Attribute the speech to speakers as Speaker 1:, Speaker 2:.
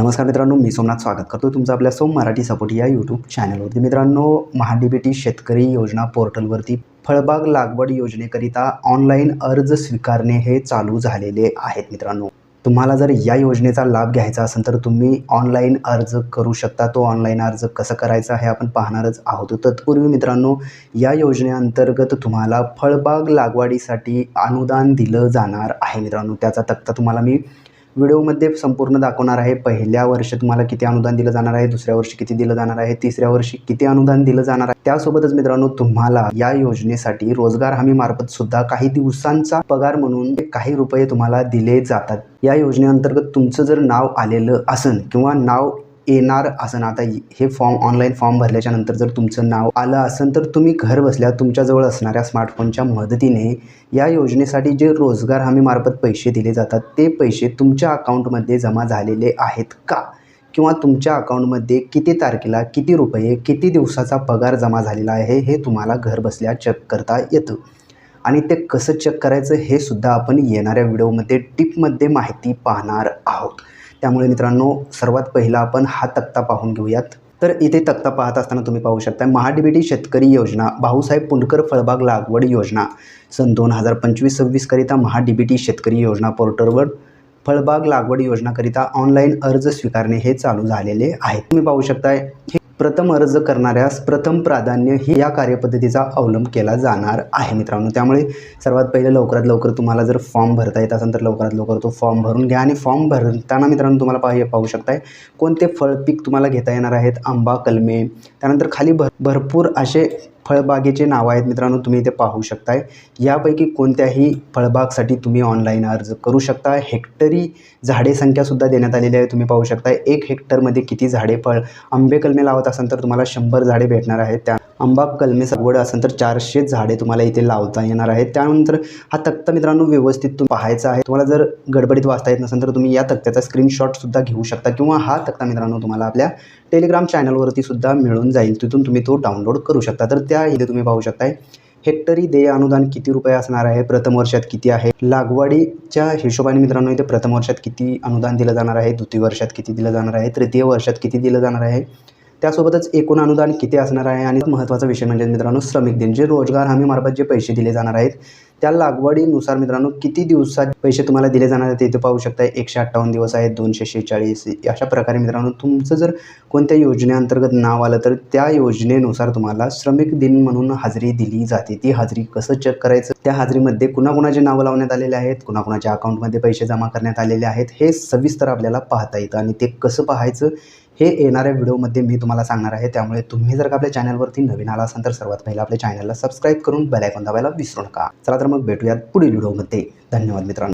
Speaker 1: नमस्कार मित्रांनो मी सोमनाथ स्वागत करतो तुमचं आपल्या सोम मराठी सपोर्ट या यूट्यूब चॅनलवरती मित्रांनो महाडीबीटी शेतकरी योजना पोर्टलवरती फळबाग लागवड योजनेकरिता ऑनलाईन अर्ज स्वीकारणे हे चालू झालेले आहेत मित्रांनो. तुम्हाला जर या योजनेचा लाभ घ्यायचा असेल तर तुम्ही ऑनलाईन अर्ज करू शकता. तो ऑनलाईन अर्ज कसं करायचा हे आपण पाहणारच आहोत. तत्पूर्वी मित्रांनो या योजनेअंतर्गत तुम्हाला फळबाग लागवडीसाठी अनुदान दिलं जाणार आहे मित्रांनो. त्याचा तक्ता तुम्हाला मी व्हिडिओमध्ये संपूर्ण दाखवणार आहे. पहिल्या वर्षी तुम्हाला किती अनुदान दिलं जाणार आहे दुसऱ्या वर्षी किती दिलं जाणार आहे तिसऱ्या वर्षी किती अनुदान दिलं जाणार आहे. त्यासोबतच मित्रांनो तुम्हाला या योजनेसाठी रोजगार हमी मार्फत सुद्धा काही दिवसांचा पगार म्हणून काही रुपये तुम्हाला दिले जातात. या योजनेअंतर्गत तुमचं जर नाव आलेलं असन किंवा नाव येणार असं आता हे फॉर्म ऑनलाईन फॉर्म भरल्याच्या नंतर जर तुमचं नाव आलं असेल तर तुम्ही घर बसल्या तुमच्याजवळ असणाऱ्या स्मार्टफोनच्या मदतीने या योजनेसाठी जे रोजगार हमीमार्फत पैसे दिले जातात ते पैसे तुमच्या अकाउंटमध्ये जमा झालेले आहेत का? किंवा तुमच्या अकाउंटमध्ये किती तारखेला किती रुपये किती दिवसाचा पगार जमा झालेला आहे हे तुम्हाला घर बसल्या चेक करता येतं. आणि ते कसं चेक करायचं हे सुद्धा आपण येणाऱ्या व्हिडिओमध्ये टिपमध्ये माहिती पाहणार आहोत. त्यामुळे मित्रांनो सर्वात पहिला आपण हा तक्ता पाहून घेऊयात. तर इथे तक्ता पाहत असताना तुम्ही पाहू शकता महाडीबीटी शेतकरी योजना भाऊसाहेब पुंडकर फळबाग लागवड योजना सन दोन हजार पंचवीस सव्वीसकरिता महाडीबीटी शेतकरी योजना पोर्टलवर फळबाग लागवड योजनाकरिता ऑनलाईन अर्ज स्वीकारणे हे चालू झालेले आहे. तुम्ही पाहू शकताय हे प्रथम अर्ज करणाऱ्यास प्रथम प्राधान्य ही या कार्यपद्धतीचा अवलंब केला जाणार आहे मित्रांनो. त्यामुळे सर्वात पहिले लवकरात लवकर तुम्हाला जर फॉर्म भरता येत असेल तर लवकरात लवकर तो फॉर्म भरून घ्या. आणि फॉर्म भरताना मित्रांनो तुम्हाला पाहि पाहू शकताय कोणते फळपीक तुम्हाला घेता येणार आहेत? आंबा कलमे त्यानंतर खाली भर भरपूर असे फळबागेचे नावं आहेत मित्रांनो तुम्ही इथे पाहू शकताय. यापैकी कोणत्याही फळबागसाठी तुम्ही ऑनलाईन अर्ज करू शकता. हेक्टरी झाडे संख्यासुद्धा देण्यात आलेली आहे तुम्ही पाहू शकता एक हेक्टरमध्ये किती झाडे फळ आंबे कलमे लावत असाल तर तुम्हाला शंभर झाडे भेटणार आहेत. त्या आंबा कलमे लागवड असेल तर चारशे झाडे तुम्हाला इथे लावता येणार आहेत. त्यानंतर हा तक्ता मित्रांनो व्यवस्थित तुम्ही पाहायचा आहे. तुम्हाला जर गडबडीत वाचता येत नसेल तर तुम्ही या तक्त्याचा स्क्रीनशॉटसुद्धा घेऊ शकता किंवा हा तक्ता मित्रांनो तुम्हाला आपल्या टेलिग्राम चॅनलवरती सुद्धा मिळून जाईल. तिथून तुम्ही तो डाउनलोड करू शकता. तर त्या इथे तुम्ही पाहू शकताय. हेक्टरी देय अनुदान किती रुपये असणार आहे? प्रथम वर्षात किती आहे? लागवडीच्या हिशोबाने मित्रांनो इथे प्रथम वर्षात किती अनुदान दिलं जाणार आहे? द्वितीय वर्षात किती दिलं जाणार आहे? तृतीय वर्षात किती दिलं जाणार आहे? त्यासोबतच एकूण अनुदान किती असणार आहे? आणि महत्त्वाचा विषय म्हणजे मित्रांनो श्रमिक दिन जे रोजगार हमीमार्फत जे पैसे दिले जाणार आहेत त्या लागवडीनुसार मित्रांनो किती दिवसात पैसे तुम्हाला दिले जाणार आहेत ते इथे पाहू शकता एकशे अठ्ठावन्न दिवस आहेत दोनशे शेहेचाळीस. अशा प्रकारे मित्रांनो तुमचं जर कोणत्या योजनेअंतर्गत नाव आलं तर त्या योजनेनुसार तुम्हाला श्रमिक दिन म्हणून हजेरी दिली जाते. ती हजेरी कसं चेक करायचं? त्या हजेरीमध्ये कुणाकुणाचे नावं लावण्यात आलेले आहेत? कुणाकुणाच्या अकाउंटमध्ये पैसे जमा करण्यात आलेले आहेत? हे सविस्तर आपल्याला पाहता येतं आणि ते कसं पाहायचं हे येणाऱ्या व्हिडिओमध्ये मी तुम्हाला सांगणार आहे. त्यामुळे तुम्ही जर का आपल्या चॅनलवरती नवीन आला असाल तर सर्वात पहिला आपल्या चॅनलला सबस्क्राईब करून बेलायकॉन दाबायला विसरू नका. चला तर मग भेटूयात पुढील व्हिडिओमध्ये. धन्यवाद मित्रांनो.